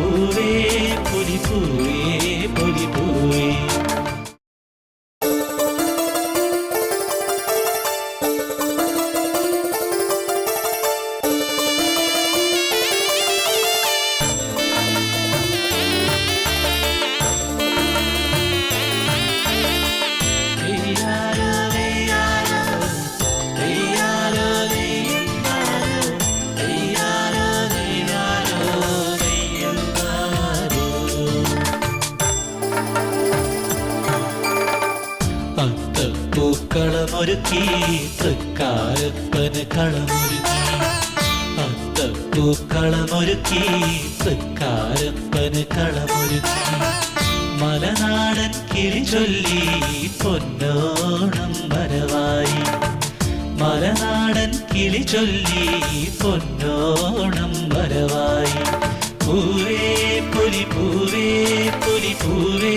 Puri Puri Puri പൂക്കളമൊരുക്കി തൃക്കാരപ്പന് കളമൊരുക്കി. അത്തപ്പൂക്കളമൊരുക്കി തൃക്കാരപ്പന് കളമൊരുക്കി. Malanadan കിളി ചൊല്ലി പൊന്നോണം വരവായി. മലനാടൻ കിളി ചൊല്ലി പൊന്നോണം വരവായി. പൂവേ പുലി പൂവേ പുലി പൂവേ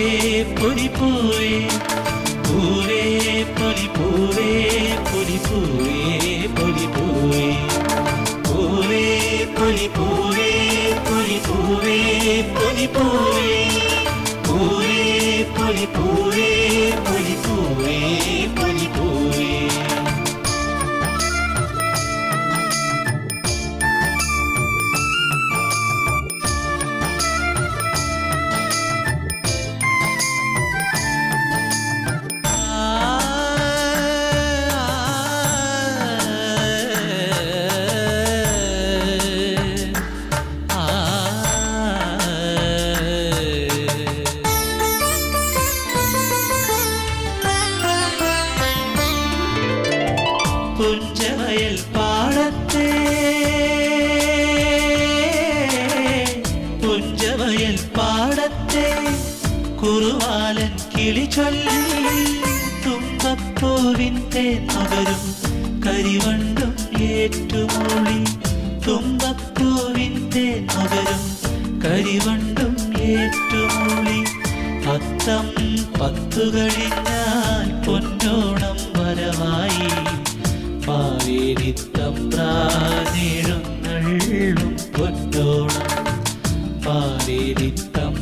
പുലി പൂവേ. പൂവേ പുലി പൂവേ പുലി പൂവേ പുഞ്ചവയൽ പാടത്തെ. പുഞ്ചവയൽ പാടത്തെ കുറുവാലൻ കിളി ചൊല്ലി. തുമ്പപ്പൂവിൻ തേന്നുകരും കരിവണ്ടും ഏറ്റുമൂളി തുമ്പപ്പൂവിൻ തേന്നുകരും കരിവണ്ടും ഏറ്റുമൂളി പത്തം പത്തു കഴിഞ്ഞാൽ പൊന്നോണം വരവായി. മാവേലിത്തം പ്രാനേഴുന്നള്ളും പൊന്നോണം. മാവേലിത്തം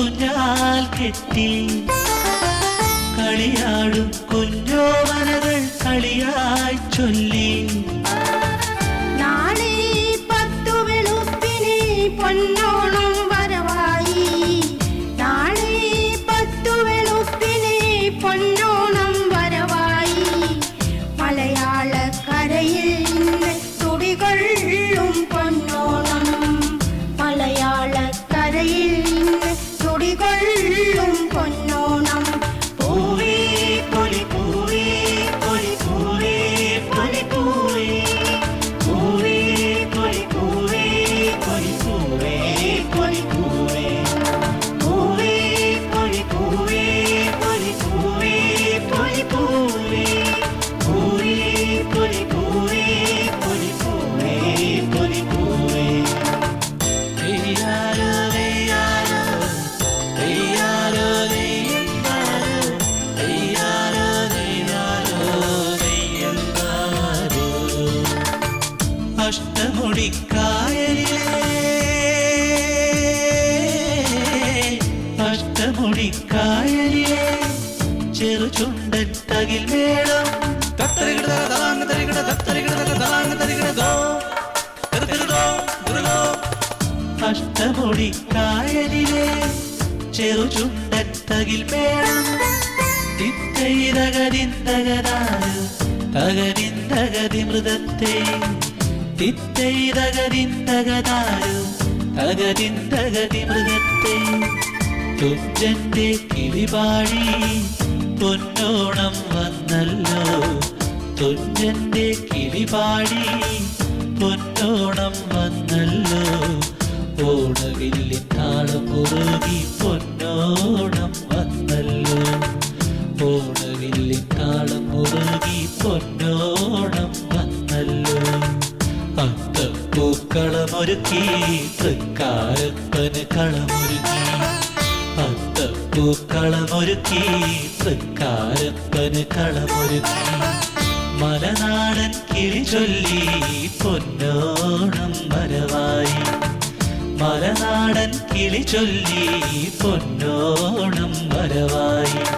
ഊഞ്ഞാൽ കെട്ടി. കളിയാടും കുഞ്ഞോമനകൾ കളിയായി ചൊല്ലി. അഷ്ടമുടിക്കായലിലെ അഷ്ടമുടിക്കായലിലെ ചെറുചുണ്ടൻ തകിൽ വേണം തത്തരികിട തലാങ്ങ തരികിട തത്തരികിട തലാങ്ങ തരികിട ദോ തിരുതിരുദോ ദുർഗോ അഷ്ടമുടിക്കായലിലെ ചെറുചുണ്ടൻ തകിൽ മേളം തിത്തൈതകതിന്തകതാരു തകരിന്തകതി മൃതത്തെ തിത്തൈതകതിന്തകതാരു തകരിന്തകതി മൃഗത്തെ തുഞ്ചന്റെ കിളിപാടി പൊന്നോണം വന്നല്ലോ തുഞ്ചന്റെ കിളിപാടി പൊന്നോണം വന്നല്ലോ ഓണവില്ലിൻ താളം മുറുകി പൊന്നോണം. അത്തപ്പൂക്കളമൊരുക്കി തൃക്കാരപ്പന് കളമൊരുക്കി. അത്തപ്പൂക്കളമൊരുക്കി. തൃക്കാരപ്പന് കളമൊരുക്കി. മലനാടൻ കിളി ചൊല്ലി. പൊന്നോണം വരവായി. മലനാടൻ കിളി ചൊല്ലി. പൊന്നോണം വരവായി.